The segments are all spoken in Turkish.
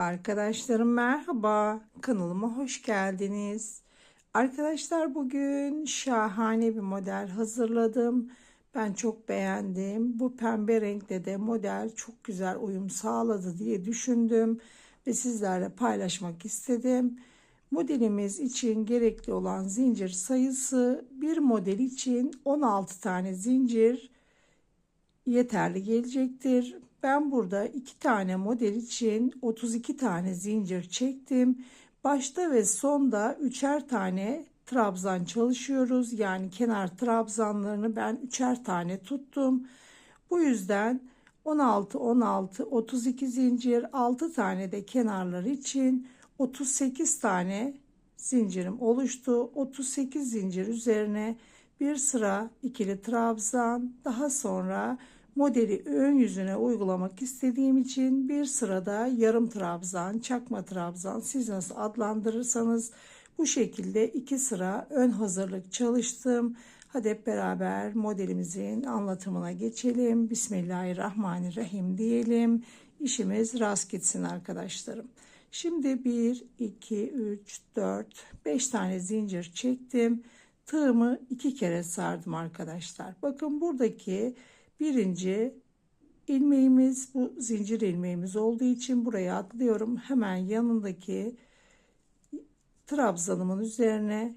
Arkadaşlarım merhaba. Kanalıma hoş geldiniz. Arkadaşlar bugün şahane bir model hazırladım. Ben çok beğendim. Bu pembe renkte de model çok güzel uyum sağladı diye düşündüm ve sizlerle paylaşmak istedim. Modelimiz için gerekli olan zincir sayısı bir model için 16 tane zincir yeterli gelecektir. Ben burada iki tane model için 32 tane zincir çektim. Başta ve sonda üçer tane trabzan çalışıyoruz. Yani kenar trabzanlarını ben üçer tane tuttum. Bu yüzden 16 16 32 zincir 6 tane de kenarlar için 38 tane zincirim oluştu. 38 zincir üzerine bir sıra ikili trabzan daha sonra modeli ön yüzüne uygulamak istediğim için bir sırada yarım trabzan, çakma trabzan siz nasıl adlandırırsanız bu şekilde iki sıra ön hazırlık çalıştım. Hadi hep beraber modelimizin anlatımına geçelim. Bismillahirrahmanirrahim diyelim. İşimiz rast gitsin arkadaşlarım. Şimdi 1, 2, 3, 4, 5 tane zincir çektim. Tığımı iki kere sardım arkadaşlar. Bakın buradaki birinci ilmeğimiz bu zincir ilmeğimiz olduğu için buraya atlıyorum. Hemen yanındaki trabzanımın üzerine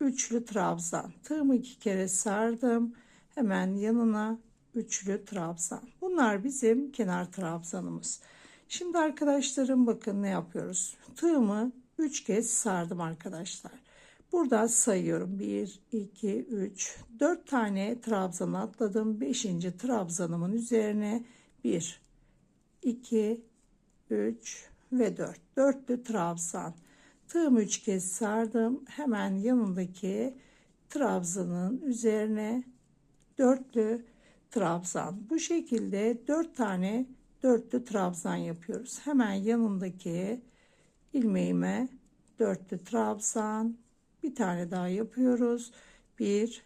üçlü trabzan. Tığımı iki kere sardım. Hemen yanına üçlü trabzan. Bunlar bizim kenar trabzanımız. Şimdi arkadaşlarım bakın ne yapıyoruz. Tığımı 3 kez sardım arkadaşlar. Burada sayıyorum. 1, 2, 3, 4 tane trabzan atladım. 5. trabzanımın üzerine 1, 2, 3 ve 4. Dörtlü trabzan. Tığımı 3 kez sardım. Hemen yanındaki trabzanın üzerine dörtlü trabzan. Bu şekilde 4 tane dörtlü trabzan yapıyoruz. Hemen yanındaki ilmeğime dörtlü trabzan bir tane daha yapıyoruz. 1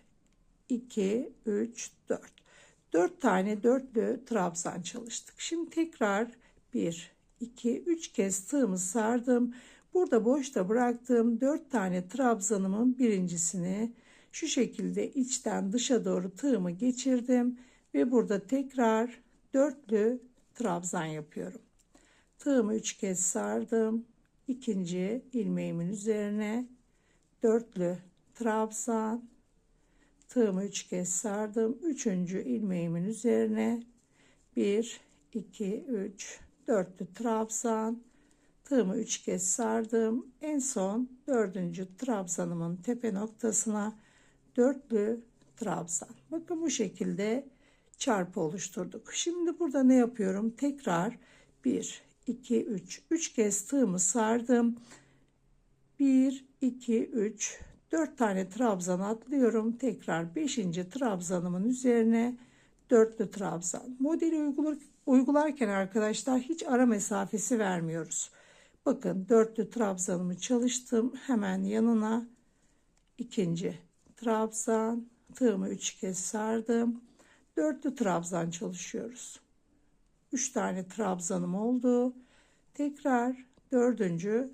2 3 4 4 tane dörtlü trabzan çalıştık. Şimdi tekrar 1 2 3 kez tığımı sardım. Burada boşta bıraktığım 4 tane trabzanımın birincisini şu şekilde içten dışa doğru tığımı geçirdim ve burada tekrar dörtlü trabzan yapıyorum. Tığımı 3 kez sardım. İkinci ilmeğimin üzerine dörtlü trabzan tığımı üç kez sardım. Üçüncü ilmeğimin üzerine bir iki üç. Dörtlü trabzan tığımı üç kez sardım. En son dördüncü trabzanımın tepe noktasına dörtlü trabzan. Bakın bu şekilde çarpı oluşturduk. Şimdi burada ne yapıyorum? Tekrar 1 2 3 3 kez tığımı sardım 1 2 3 4 tane trabzan atlıyorum. Tekrar 5. trabzanımın üzerine dörtlü trabzan. Modeli uygular, uygularken arkadaşlar hiç ara mesafesi vermiyoruz. Bakın dörtlü trabzanımı çalıştım. Hemen yanına ikinci trabzan. Tığımı 3 kez sardım. Dörtlü trabzan çalışıyoruz. 3 tane trabzanım oldu. Tekrar dördüncü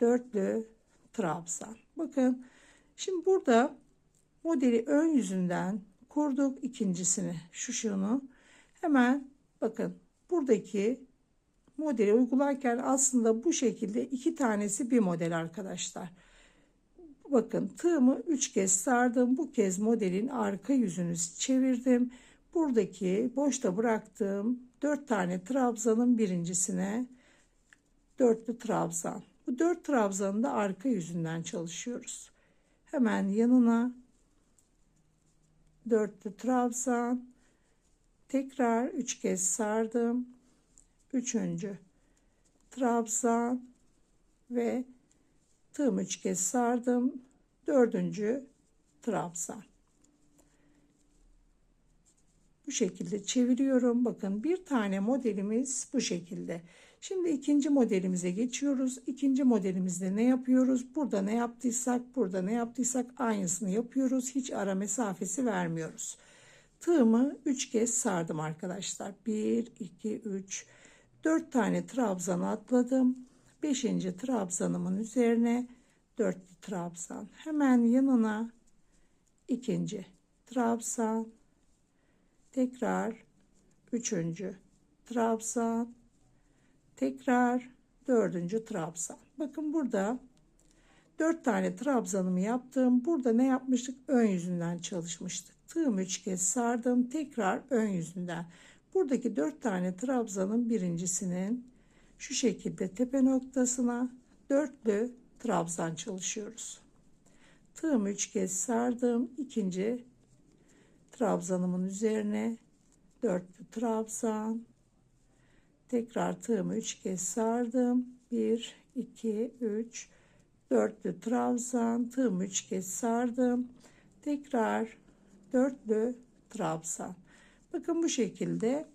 dörtlü trabzan. Bakın şimdi burada modeli ön yüzünden kurduk ikincisini şu şunu hemen bakın buradaki modeli uygularken aslında bu şekilde iki tanesi bir model arkadaşlar. Bakın tığımı üç kez sardım. Bu kez modelin arka yüzünü çevirdim. Buradaki boşta bıraktığım dört tane trabzanın birincisine dörtlü trabzan. Bu dört trabzanı da arka yüzünden çalışıyoruz. Hemen yanına dörtlü trabzan tekrar üç kez sardım. Üçüncü trabzan ve tığım üç kez sardım. Dördüncü trabzan. Bu şekilde çeviriyorum. Bakın bir tane modelimiz bu şekilde. Şimdi ikinci modelimize geçiyoruz. İkinci modelimizde ne yapıyoruz? Burada ne yaptıysak, burada ne yaptıysak aynısını yapıyoruz. Hiç ara mesafesi vermiyoruz. Tığımı 3 kez sardım arkadaşlar. 1, 2, 3, 4 tane trabzan atladım. 5. trabzanımın üzerine 4 trabzan. Hemen yanına ikinci trabzan. Tekrar üçüncü trabzan. Tekrar dördüncü trabzan. Bakın burada 4 tane trabzanımı yaptım. Burada ne yapmıştık? Ön yüzünden çalışmıştık. Tığım 3 kez sardım. Tekrar ön yüzünden. Buradaki 4 tane trabzanın birincisinin şu şekilde tepe noktasına dörtlü trabzan çalışıyoruz. Tığım 3 kez sardım. ikinci trabzanımın üzerine dörtlü trabzan. Tekrar tığımı 3 kez sardım. 1 2 3 dörtlü trabzan. Tığımı üç kez sardım. Tekrar dörtlü trabzan. Bakın bu şekilde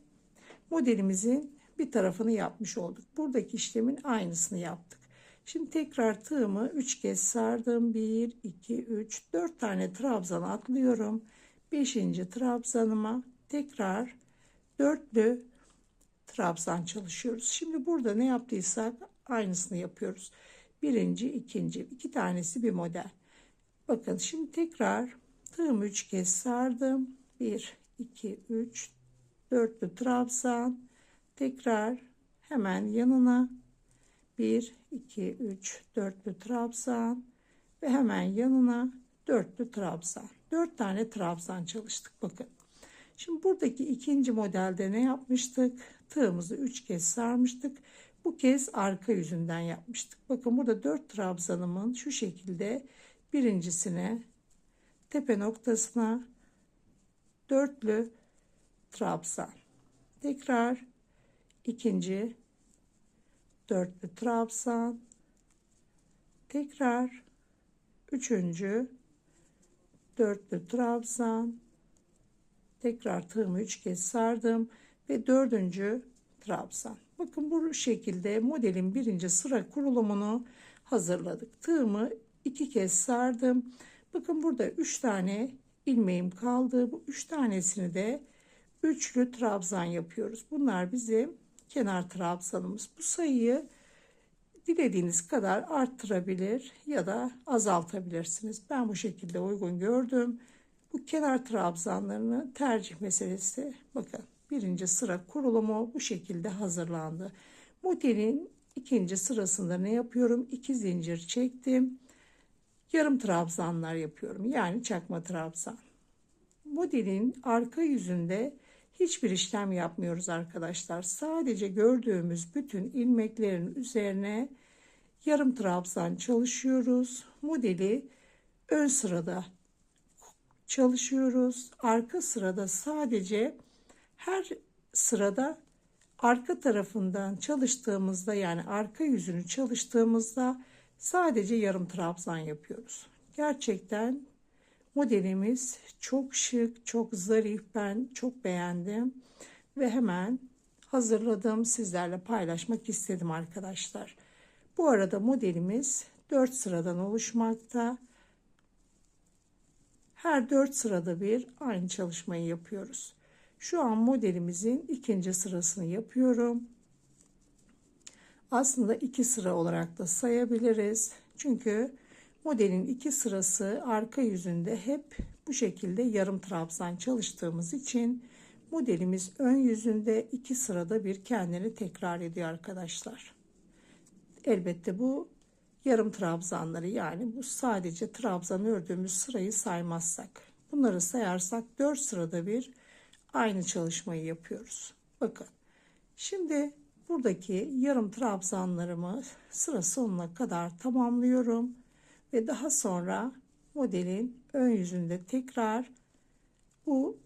modelimizin bir tarafını yapmış olduk. Buradaki işlemin aynısını yaptık. Şimdi tekrar tığımı üç kez sardım. 1 2 3 4 tane trabzan atlıyorum 5. trabzanıma tekrar dörtlü trabzan çalışıyoruz şimdi burada ne yaptıysak aynısını yapıyoruz birinci, ikinci. iki tanesi bir model. Bakın şimdi tekrar tığımı üç kez sardım. Bir, iki, üç, dörtlü trabzan. Tekrar hemen yanına bir, iki, üç, dörtlü trabzan ve hemen yanına dörtlü trabzan. Dört tane trabzan çalıştık bakın. Şimdi buradaki ikinci modelde ne yapmıştık? Tığımızı üç kez sarmıştık bu kez arka yüzünden yapmıştık. Bakın burada 4 trabzanımın şu şekilde birincisine tepe noktasına dörtlü trabzan. Tekrar ikinci dörtlü trabzan. Tekrar üçüncü dörtlü trabzan. Tekrar tığımı üç kez sardım ve dördüncü trabzan. Bakın bu şekilde modelin birinci sıra kurulumunu hazırladık. Tığımı iki kez sardım. Bakın burada üç tane ilmeğim kaldı. Bu üç tanesini de üçlü trabzan yapıyoruz. Bunlar bizim kenar trabzanımız. Bu sayıyı dilediğiniz kadar arttırabilir ya da azaltabilirsiniz. Ben bu şekilde uygun gördüm. Bu kenar trabzanlarını tercih meselesi. Bakın birinci sıra kurulumu bu şekilde hazırlandı. Modelin ikinci sırasında ne yapıyorum? İki zincir çektim. Yarım trabzanlar yapıyorum. Yani çakma trabzan. Modelin arka yüzünde hiçbir işlem yapmıyoruz arkadaşlar. Sadece gördüğümüz bütün ilmeklerin üzerine yarım trabzan çalışıyoruz. Modeli ön sırada çalışıyoruz. Arka sırada sadece her sırada arka tarafından çalıştığımızda yani arka yüzünü çalıştığımızda sadece yarım trabzan yapıyoruz. Gerçekten modelimiz çok şık, çok zarif. Ben çok beğendim ve hemen hazırladım. Sizlerle paylaşmak istedim arkadaşlar. Bu arada modelimiz 4 sıradan oluşmakta. Her 4 sırada bir aynı çalışmayı yapıyoruz. Şu an modelimizin ikinci sırasını yapıyorum. Aslında iki sıra olarak da sayabiliriz. Çünkü modelin iki sırası arka yüzünde hep bu şekilde yarım trabzan çalıştığımız için modelimiz ön yüzünde iki sırada bir kendini tekrar ediyor arkadaşlar. Elbette bu yarım trabzanları yani bu sadece trabzan ördüğümüz sırayı saymazsak. Bunları sayarsak 4 sırada bir aynı çalışmayı yapıyoruz. Bakın şimdi buradaki yarım trabzanlarımı sıra sonuna kadar tamamlıyorum ve daha sonra modelin ön yüzünde tekrar bu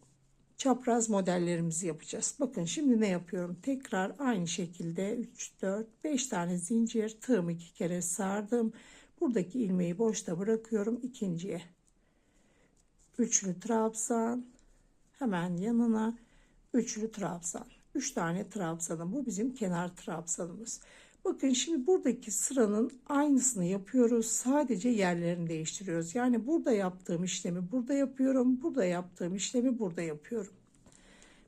çapraz modellerimizi yapacağız. Bakın şimdi ne yapıyorum? Tekrar aynı şekilde 3 4 5 tane zincir tığımı iki kere sardım. Buradaki ilmeği boşta bırakıyorum ikinciye. Üçlü trabzan hemen yanına üçlü trabzan. Üç tane trabzanım. Bu bizim kenar trabzanımız. Bakın şimdi buradaki sıranın aynısını yapıyoruz. Sadece yerlerini değiştiriyoruz. Yani burada yaptığım işlemi burada yapıyorum. Burada yaptığım işlemi burada yapıyorum.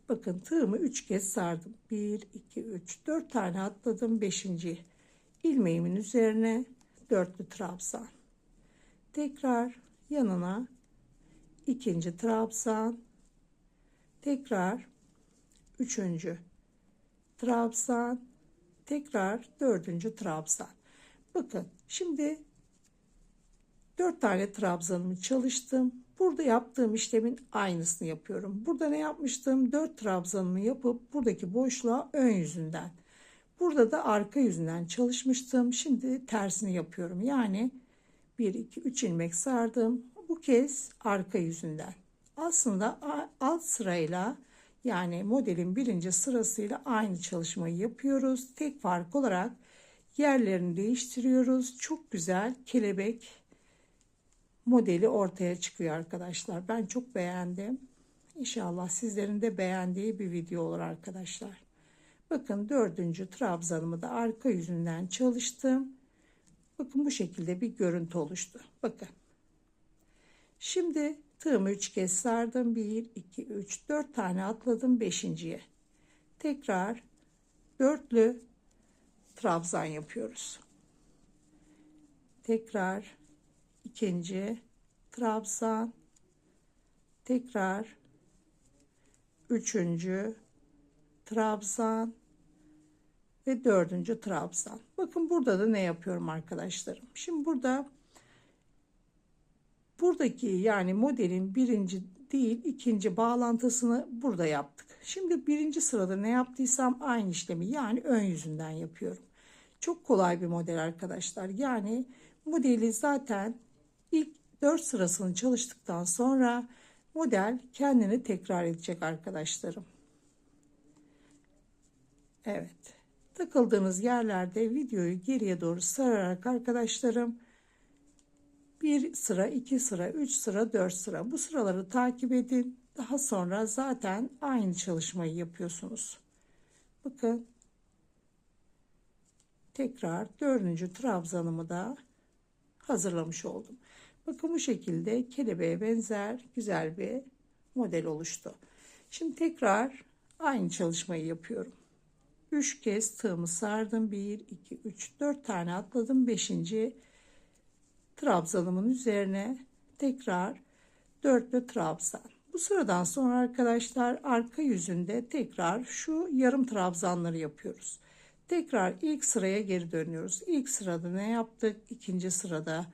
Bakın tığımı 3 kez sardım. 1, 2, 3, 4 tane atladım. 5. ilmeğimin üzerine dörtlü trabzan. Tekrar yanına ikinci trabzan. Tekrar üçüncü trabzan. Tekrar dördüncü trabzan. Bakın şimdi dört tane trabzanımı çalıştım. Burada yaptığım işlemin aynısını yapıyorum. Burada ne yapmıştım? 4 trabzanımı yapıp buradaki boşluğa ön yüzünden. Burada da arka yüzünden çalışmıştım. Şimdi tersini yapıyorum. Yani 1, 2, 3 ilmek sardım. Bu kez arka yüzünden. Aslında alt sırayla yani modelin birinci sırasıyla aynı çalışmayı yapıyoruz. Tek fark olarak yerlerini değiştiriyoruz. Çok güzel kelebek modeli ortaya çıkıyor arkadaşlar. Ben çok beğendim. İnşallah sizlerin de beğendiği bir video olur arkadaşlar. Bakın dördüncü trabzanımı da arka yüzünden çalıştım. Bakın bu şekilde bir görüntü oluştu. Bakın. Şimdi tığımı 3 kez sardım. 1, 2, 3, 4 tane atladım 5.ye. Tekrar dörtlü trabzan yapıyoruz. Tekrar ikinci trabzan tekrar üçüncü trabzan ve dördüncü trabzan. Bakın burada da ne yapıyorum arkadaşlarım. Şimdi burada buradaki yani modelin birinci değil ikinci bağlantısını burada yaptık. Şimdi birinci sırada ne yaptıysam aynı işlemi yani ön yüzünden yapıyorum. Çok kolay bir model arkadaşlar. Yani modeli zaten ilk 4 sırasını çalıştıktan sonra model kendini tekrar edecek arkadaşlarım. Evet. Takıldığınız yerlerde videoyu geriye doğru sararak arkadaşlarım bir sıra, iki sıra, üç sıra, dört sıra bu sıraları takip edin. Daha sonra zaten aynı çalışmayı yapıyorsunuz. Bakın tekrar dördüncü trabzanımı da hazırlamış oldum. Bakın bu şekilde kelebeğe benzer güzel bir model oluştu. Şimdi tekrar aynı çalışmayı yapıyorum. 3 kez tığımı sardım. 1, 2, 3, 4 tane atladım. 5. trabzanımın üzerine tekrar dörtlü trabzan. Bu sıradan sonra arkadaşlar arka yüzünde tekrar şu yarım trabzanları yapıyoruz. Tekrar ilk sıraya geri dönüyoruz. İlk sırada ne yaptık? İkinci sırada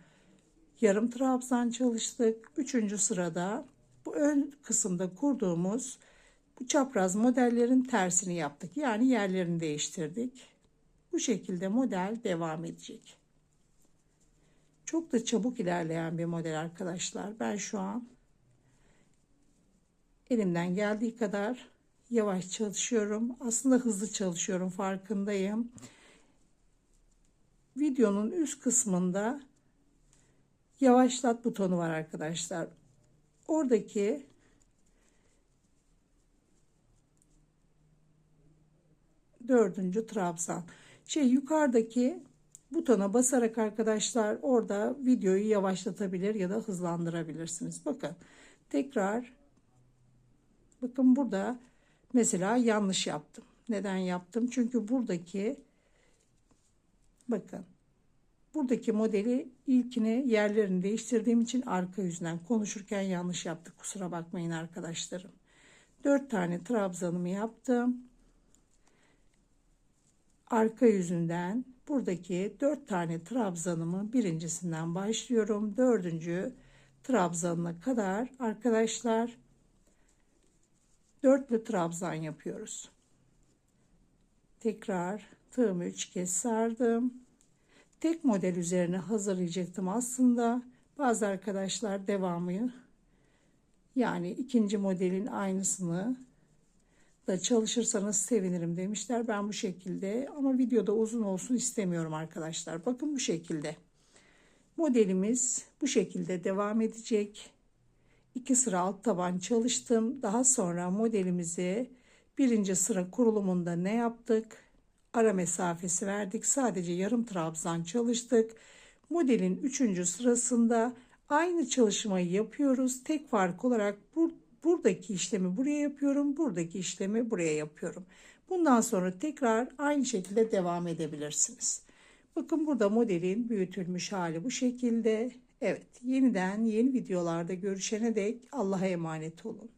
yarım trabzan çalıştık. Üçüncü sırada bu ön kısımda kurduğumuz bu çapraz modellerin tersini yaptık. Yani yerlerini değiştirdik. Bu şekilde model devam edecek. Çok da çabuk ilerleyen bir model arkadaşlar. Ben şu an elimden geldiği kadar yavaş çalışıyorum. Aslında hızlı çalışıyorum farkındayım. Videonun üst kısmında yavaşlat butonu var arkadaşlar. Oradaki dördüncü trabzan. Şey yukarıdaki butona basarak arkadaşlar orada videoyu yavaşlatabilir ya da hızlandırabilirsiniz. Bakın tekrar bakın burada mesela yanlış yaptım. Neden yaptım? Çünkü buradaki bakın buradaki modeli ilkini yerlerini değiştirdiğim için arka yüzünden konuşurken yanlış yaptık. Kusura bakmayın arkadaşlarım. 4 tane trabzanımı yaptım arka yüzünden buradaki dört tane trabzanımı birincisinden başlıyorum. Dördüncü trabzanına kadar arkadaşlar dörtlü trabzan yapıyoruz. Tekrar tığımı üç kez sardım. Tek model üzerine hazırlayacaktım aslında. Bazı arkadaşlar devamı yani ikinci modelin aynısını da çalışırsanız sevinirim demişler. Ben bu şekilde ama videoda uzun olsun istemiyorum arkadaşlar. Bakın bu şekilde. Modelimiz bu şekilde devam edecek. İki sıra alt taban çalıştım. Daha sonra modelimizi birinci sıra kurulumunda ne yaptık? Ara mesafesi verdik. Sadece yarım trabzan çalıştık. Modelin üçüncü sırasında aynı çalışmayı yapıyoruz. Tek fark olarak bu buradaki işlemi buraya yapıyorum. Buradaki işlemi buraya yapıyorum. Bundan sonra tekrar aynı şekilde devam edebilirsiniz. Bakın burada modelin büyütülmüş hali bu şekilde. Evet yeniden yeni videolarda görüşene dek Allah'a emanet olun.